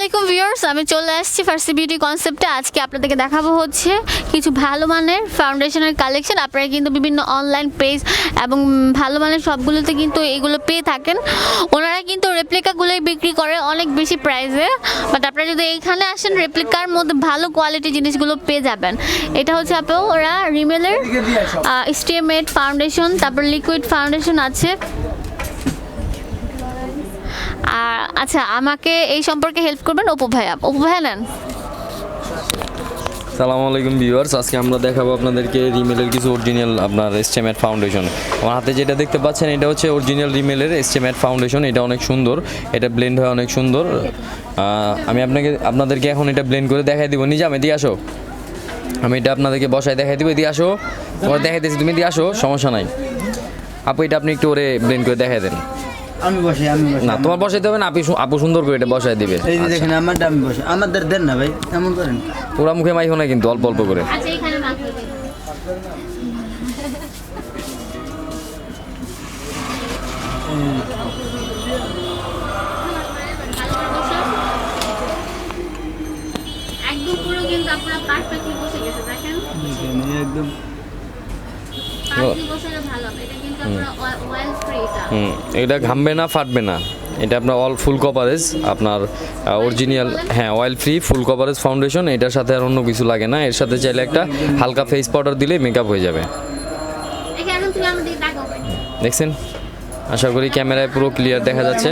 আলাইকুম ভিউয়ার্স, আমি চলে আসছি ফার্সি বিউটি কনসেপ্টে আজকে আপনাদেরকে দেখাবো হচ্ছে কিছু ভালো মানের ফাউন্ডেশনের কালেকশন আপনারা কিন্তু বিভিন্ন অনলাইন পেজ এবং ভালো মানের সবগুলোতে কিন্তু এগুলো পেয়ে থাকেন। ওনারা কিন্তু রেপ্লিকাগুলোই বিক্রি করে অনেক বেশি প্রাইসে বাট আপনারা যদি এইখানে আসেন রেপ্লিকার মধ্যে ভালো কোয়ালিটি জিনিসগুলো পেয়ে যাবেন। এটা হচ্ছে আপু ওরা রিমেলের স্টিমেট ফাউন্ডেশন তারপর লিকুইড ফাউন্ডেশন আছে আর আচ্ছা আমাকে এই সম্পর্কে হেল্প করবেন অপু ভাইয়া। অপু ভাইয়া নেন। সালামু আলাইকুম ভিউয়ার্স আজকে আমরা দেখাবো আপনাদেরকে রিমেলের কিছু অরিজিনাল আপনার এস্টেমেট ফাউন্ডেশন আমার হাতে যেটা দেখতে পাচ্ছেন, এটা হচ্ছে অরিজিনাল রিমেলের এস্টেমেট ফাউন্ডেশন এটা অনেক সুন্দর, এটা ব্লেন্ড হয় অনেক সুন্দর। আমি আপনাকে, আপনাদেরকে এখন এটা ব্লেন্ড করে দেখাই দিব। নিজে আমি দিয়ে আসো। আমি এটা আপনাদেরকে বসায় দেখাই দিব, দিয়ে আসো। তোমার দেখাই দিয়েছি তুমি দিয়ে আসো, সমস্যা নাই। আপু, এটা আপনি একটু ওরে ব্লেন্ড করে দেখাই দেন। আমি বসে আমি বসে না তোমার বসাইতে হবে না আপনি আপু সুন্দর করে এটা বসায় দিবে। এই যে দেখেন আমারটা আমি বসে আমাদের দেন না ভাই এমন করেন। পুরা মুখে মাইখো না কিন্তু অল্প অল্প করে। আচ্ছা এখানে একদম পুরো কিন্তু আপনারা পারফেক্টলি বসে গেছে দেখেন। একদম পারফেক্টলি বসালে ভালো হবে এটা কিন্তু আপনারা অয়েল ফ্রি এটা হুম এটা ঘামবে না ফাটবে না এটা আপনার অল ফুল কভারেজ আপনার অরিজিনাল হ্যাঁ oil free full coverage foundation এটার সাথে আর অন্য কিছু লাগে না এর সাথে চাইলে একটা হালকা ফেস পাউডার দিলে মেকআপ হয়ে যাবে দেখছেন আশা করি ক্যামেরায় পুরো ক্লিয়ার দেখা যাচ্ছে